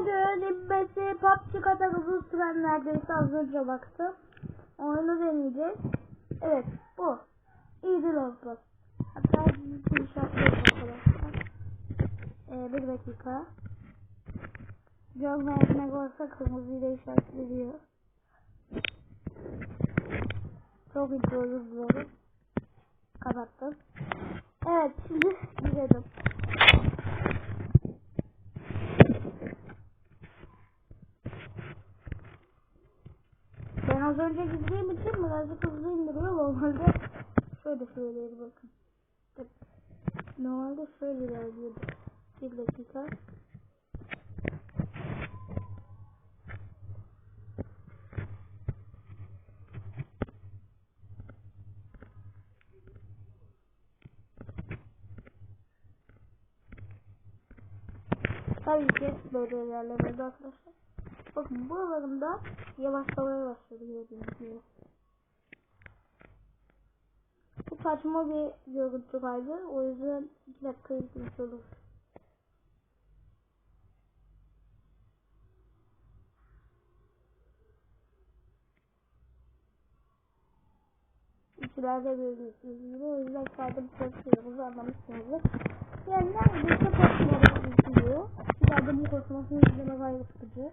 Bugün imbesi PUBG kadar uzun süren neredeyse az önce baktım. Oyunu deneyeceğiz. Evet bu. Easy olsun. Hatta bir işaretliyoruz arkadaşlar. Ee, bir dakika. Görmeyenler olsa kırmızıyla işaretleniyor. Çok izliyoruz böyle. Kapattım. Evet şimdi girelim. Ben az önce gideceğim için birazcık hızlı indiriyor. Normalde şöyle söyleyelim bakın. Normalde şöyle ilerliyordu. Bir dakika. Tabii ki böyle ilerlemedi arkadaşlar. Bakın buralarında yavaşlamaya başladı gördüğünüz gibi. Bu saçma bir görüntü vardı. O yüzden 2 dakika izlemiş olur. İkilerde görüyorsunuz gibi. O yüzden kaydım çalışıyoruz anlamışsınızdır. Yani neredeyse koşmaları izliyor. İleride bu koşmasını izleme gayret sıkıcı.